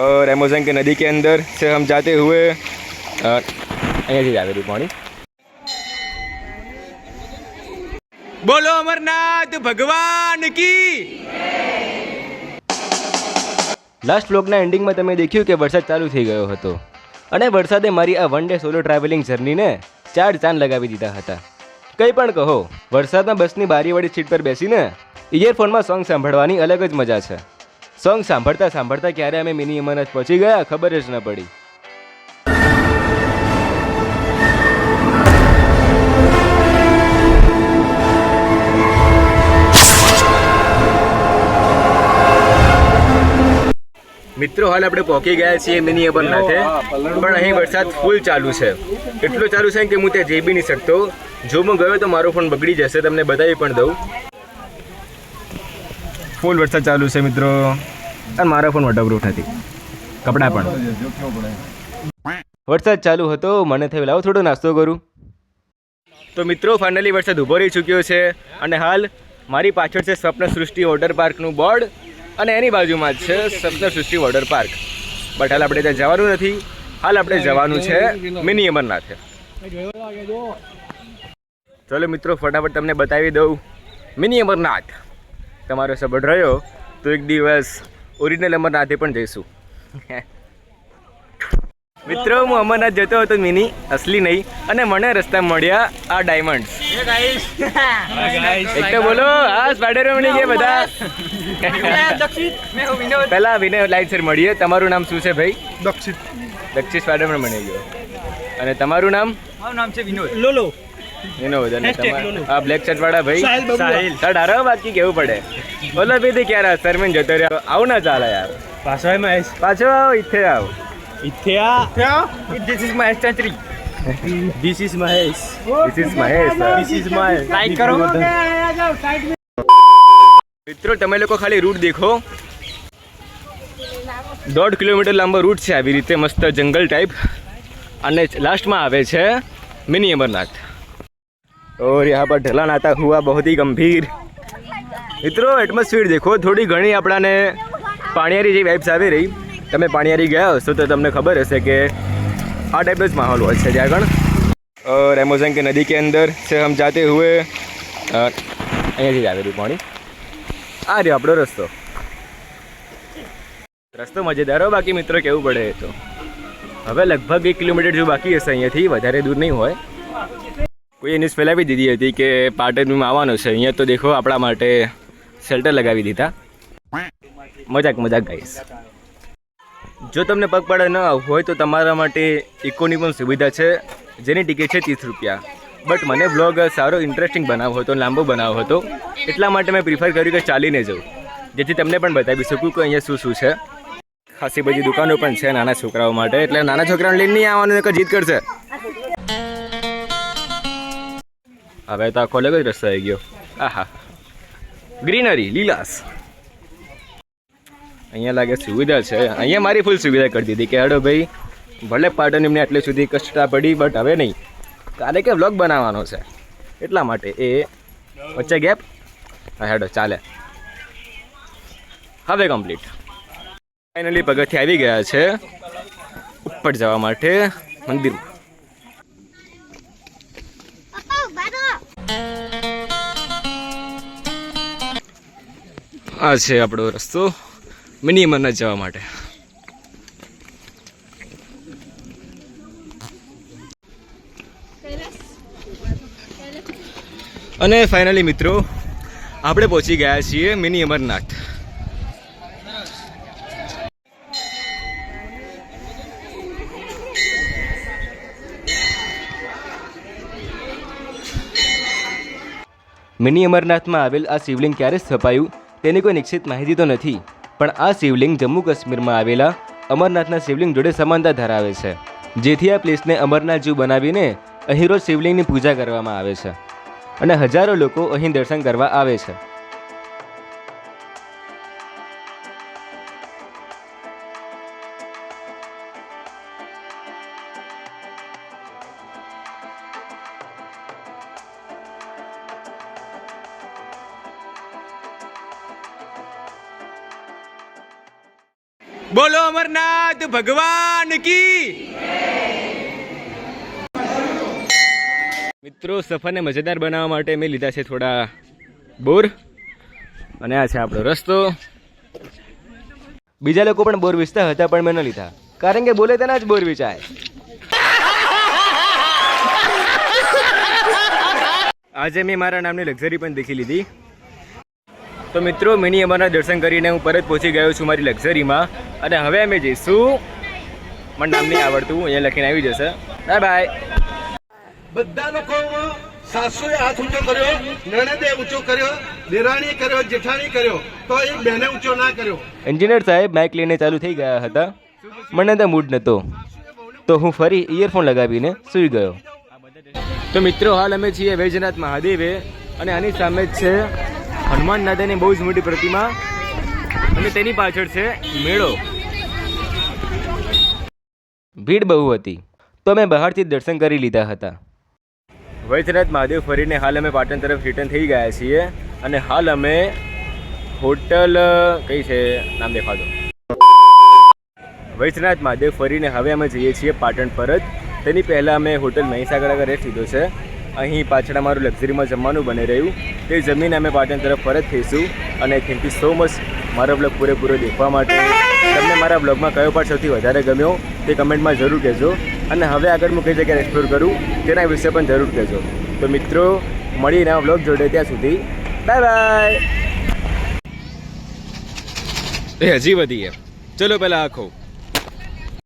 और अमेजन के नदी के अंदर से हम जाते हुए अ, અહીંયાથી જ આવેલું પાણી બોલો અમરનાથ ભગવાન કી લાસ્ટ વ્લોગના એન્ડિંગમાં તમે દેખ્યું કે વરસાદ ચાલુ થઈ ગયો હતો અને વરસાદે મારી આ વન ડે સોલો ટ્રાવેલિંગ જર્નીને ચાર ચાંદ લગાવી દીધા હતા કંઈ પણ કહો વરસાદમાં બસની બારીવાળી સીટ પર બેસીને ઇયરફોનમાં સોંગ સાંભળવાની અલગ જ મજા છે સોંગ સાંભળતા સાંભળતા ક્યારે અમે મિની અમરનાથ પહોંચી ગયા? ખબર જ ન પડી. મિત્રો હાલ આપણે પહોંચી ગયા છીએ મિની અમરનાથે. પણ અહીં વરસાદ ફૂલ ચાલુ છે. એટલો ચાલુ છે કે હું ત્યાં જઈ બી નહીં શકતો. જો હું ગયો તો મારો ફોન બગડી જશે તમને બતાવી પણ દઉં. ફૂલ વરસાદ ચાલુ છે મિત્રો. અને મારો ફોન વોટરપ્રૂફ નથી. કપડાં પણ. વરસાદ ચાલુ હતો, મને થયું, લાવો થોડો નાસ્તો કરું. તો મિત્રો ફાઇનલી વરસાદ ઊભો રહી ચૂક્યો છે અને હાલ મારી પાછળ છે સ્વપ્ન સૃષ્ટિ વોટર પાર્કનું બોર્ડ અને એની બાજુમાં જ છે સ્વપ્ન સૃષ્ટિ વોટર પાર્ક બટ હાલ આપણે ત્યાં જવાનું નથી. હાલ આપણે જવાનું છે મિની અમરનાથે. ચલો મિત્રો, ફટાફટ તમને બતાવી દઉં. મિની અમરનાથ. તમારો સપોર્ટ રહ્યો. તો એક દિવસ ઓરિજિનલ અમરનાથે પણ જઈશું. મિત્રો હું અમરનાથ જતો હતો મિની અસલી નહીં. અને મને રસ્તા મળ્યા આ ડાયમંડ એક તો બોલો આ સ્પાઈડર મળી ગયા બધા. પહેલા વિનય લાઈન સર મળીએ. તમારું નામ શું છે ભાઈ? દક્ષિત. દક્ષિત સ્પાઈડરમેન મળી ગયો અને તમારું નામ? મારું નામ છે વિનોદ. લોલો. અને તમા- આ બ્લેક શર્ટ વાળા ભાઈ સાહિલ. શર્ટ હારો બાકી કેવું પડે? બોલો ભીથી ક્યારે સરમેન જતો રહ્યો? આવું ના ચાલે યાર. પાછળ મહેશ. પાછો આવ ઇથે આવો. ઇથ્યા this is Mahesh સ્ટેન્ચરી this is Mahesh. This is Mahesh this is Mahesh. Like કરો. મિત્રો તમે લોકો ખાલી રૂટ દેખો. દોઢ કિલોમીટર લાંબો રૂટ છે આવી રીતે મસ્ત જંગલ ટાઈપ અને લાસ્ટમાં આવે છે મિની અમરનાથ. और यहाँ पर ढलान आता हुआ बहुत ही गंभीर મિત્રો એટમોસ્ફિયર દેખો થોડી ઘણી આપણાને પાણીયારી જેવી વાઇબ્સ આવી રહી તમે પાણીયારી ગયા હશો તો તમને ખબર હશે કે આ ટાઈપનો જ માહોલ હોય છે ત્યાં આગળ और अमेजन के नदी के अंदर से हम जाते हुए અ, અહીંયાથી જ આવેલું પાણી આ રહ્યો આપણો રસ્તો રસ્તો મજેદાર હો બાકી મિત્રો કેવું પડે એ તો હવે લગભગ એક કિલોમીટર જેવું બાકી હશે અહીંયાથી વધારે દૂર નહીં હોય કોઈ ન્યૂઝ ફેલાવી દીધી હતી કે પાટણમાં આવવાનું છે. અહીંયા તો દેખો આપણા માટે શેલ્ટર લગાવી દીધા. મજાક મજાક ગાઈસ જો તમને પગપાળા ન હોય તો તમારા માટે ઇકોની પણ સુવિધા છે, જેની ટિકિટ છે ત્રીસ રૂપિયા. બટ મને બ્લોગ સારો ઇન્ટરેસ્ટિંગ બનાવવો હતો, લાંબો બનાવવો હતો. એટલા માટે મેં પ્રિફર કર્યું કે ચાલીને જવું. જેથી તમને પણ બતાવી શકું કે અહીંયા શું શું છે. ખાસી બધી દુકાનો પણ છે નાના છોકરાઓ માટે, એટલે નાના છોકરાઓને લઈને નહીં આવવાનું, એક જીત કરશે. હવે તો આખો અલગ જ રસ્તો આવી ગયો. આહા. ગ્રીનરી લીલાસ અહીંયા લાગે સુવિધા છે. અહીંયા મારી ફૂલ સુવિધા કરી દીધી કે, હેડો ભાઈ, ભલે પાટણ એમને આટલે સુધી કષ્ટતા પડી બટ હવે નહીં. કાલે કે વ્લોગ બનાવવાનો છે? એટલા માટે એ વચ્ચે ગેપ હેડો, ચાલે. હવે કમ્પ્લીટ ફાઇનલી પગથિયા આવી ગયા છે. ઉપર જવા માટે મંદિરમાં. આ છે આપણો રસ્તો મિની અમરનાથ જવા માટે. અને ફાઇનલી મિત્રો, આપણે પહોંચી ગયા છીએ મિની અમરનાથ. મિની અમરનાથમાં આવેલ આ શિવલિંગ ક્યારે સ્થપાયું? તેની કોઈ નિશ્ચિત માહિતી તો નથી, પણ આ શિવલિંગ જમ્મુ કાશ્મીરમાં આવેલા અમરનાથના શિવલિંગ જોડે સમાનતા ધરાવે છે, જેથી આ પ્લેસને અમરનાથ જીવ બનાવીને અહીં રોજ શિવલિંગની પૂજા કરવામાં આવે છે. અને હજારો લોકો અહીં દર્શન કરવા આવે છે. બોલો અમરનાથ ભગવાન કી મિત્રો, સફરને મજેદાર બનાવવા માટે મેં લીધા છે થોડા બોર અને આ છે આપણો રસ્તો. બીજા લોકો પણ બોર વેચતા હતા, પણ મેં ન લીધા. કારણ કે બોલે તેના જ બોર વેચાય. આજે મેં મારા નામની લક્ઝરી પણ દેખી લીધી. તો મિત્રો મિની અમારા દર્શન કરીને હું પરત પહોંચી ગયો છું મારી લક્ઝરીમાં. અને હવે અમે જઈશું. મને નામ નહીં આવડતું અહીંયા લખીને આવી જશે. Bye bye. બધા લોકો સાસુએ હાથ ઊંચો કર્યો નણંદે ઊંચો કર્યો દેરાણી કર્યો જેઠાણી કર્યો તો એક બહેને ઊંચો ના કર્યો. એન્જિનિયર સાહેબ માઇક લઈને ચાલુ થઈ ગયા હતા. મને તો મૂડ નહોતો તો હું ફરી ઇયરફોન લગાવીને સૂઈ ગયો. તો મિત્રો હાલ અમે છીએ વૈજનાથ મહાદેવે અને આની સામે જ છે હનુમાન દાદાની બહુ જ મોટી પ્રતિમા. અને તેની પાછળ છે મેળો. ભીડ બહુ હતી તો અમે બહારથી જ દર્શન કરી લીધા હતા. વૈદ્યનાથ મહાદેવ ફરીને હાલ અમે પાટણ તરફ રિટર્ન થઈ ગયા છીએ અને હાલ અમે હોટલ કઈ છે નામ દેખાતો વૈદ્યનાથ મહાદેવ ફરીને હવે અમે જઈએ છીએ પાટણ પરત. તેની પહેલાં અમે હોટલ મહીસાગર આગળ રેસ્ટ લીધો છે. અહીં પાછળ અમારું લક્ઝરીમાં જમવાનું બની રહ્યું. તે જમીને અમે પાટણ તરફ પરત થઈશું અને થેન્ક યુ સો મચ મારો બ્લોગ પૂરેપૂરો દેખવા માટે તમને મારા બ્લોગમાં કયો પાર્ટ સૌથી વધારે ગમ્યો તે કમેન્ટમાં જરૂર કહેજો. અને હવે આગળ હું કઈ જગ્યાએ એક્સપ્લોર કરું તેના વિશે પણ જરૂર કહેજો. તો મિત્રો મળીને આ બ્લોગ જોડે ત્યાં સુધી. બાય બાય એ હજી વધી ચલો પહેલાં આખો